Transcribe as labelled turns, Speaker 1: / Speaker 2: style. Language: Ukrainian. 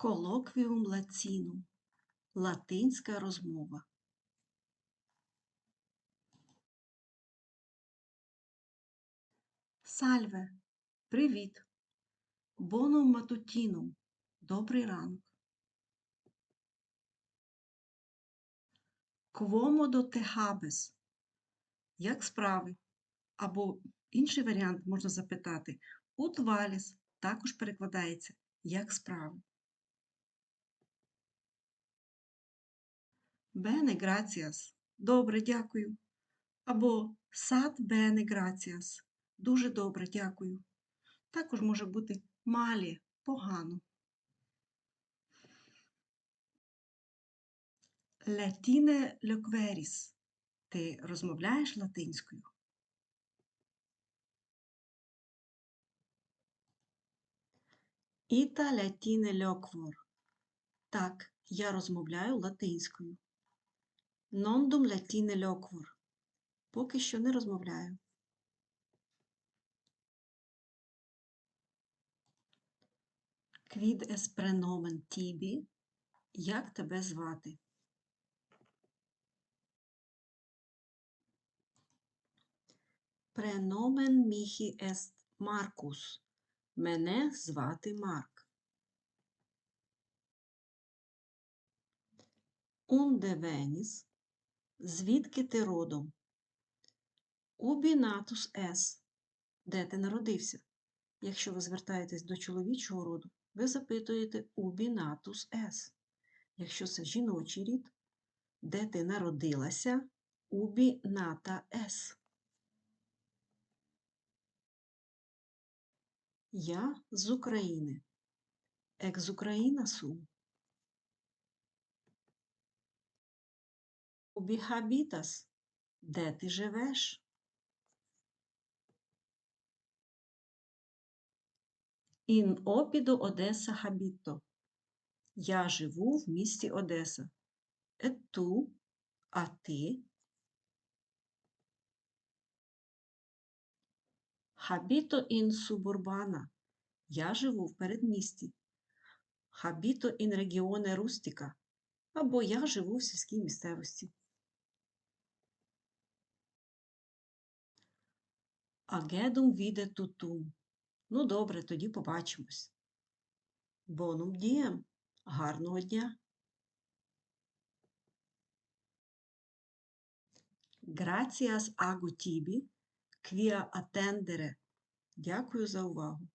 Speaker 1: Колоквіум лацінум. Латинська розмова. Сальве. Привіт. Бонум матутінум. Добрий ранок. Квомодо те хабес. Як справи? Або інший варіант можна запитати. Ут валіс також перекладається як справи. Бене граціас. Добре, дякую. Або сад бене граціас. Дуже добре, дякую. Також може бути малі погано. Латіне льокверіс. Ти розмовляєш латинською? Іта латіне льоквор. Так, я розмовляю латинською. Нондум латіне льоквор. Поки що не розмовляю. Квід ес преномен тібі. Як тебе звати? Преномен міхі ест Маркус. Мене звати Марк. Унде веніс. Звідки ти родом? Убінатус ес. Де ти народився? Якщо ви звертаєтесь до чоловічого роду, ви запитуєте убінатус ес. Якщо це жіночий рід, де ти народилася? Убіната ес. Я з України. Екс Україна сум. Убіхабітас. Де ти живеш? Ін опіду Одеса Хабіто. Я живу в місті Одеса. Ету, а ти? Хабіто ін субурбана. Я живу в передмісті. Хабіто ін регіоне рустіка. Або я живу в сільській місцевості. Агедум віде тутум. Ну, добре, тоді побачимось. Бонум дієм. Гарного дня. Gracias ago tibi, quia attendere. Дякую за увагу.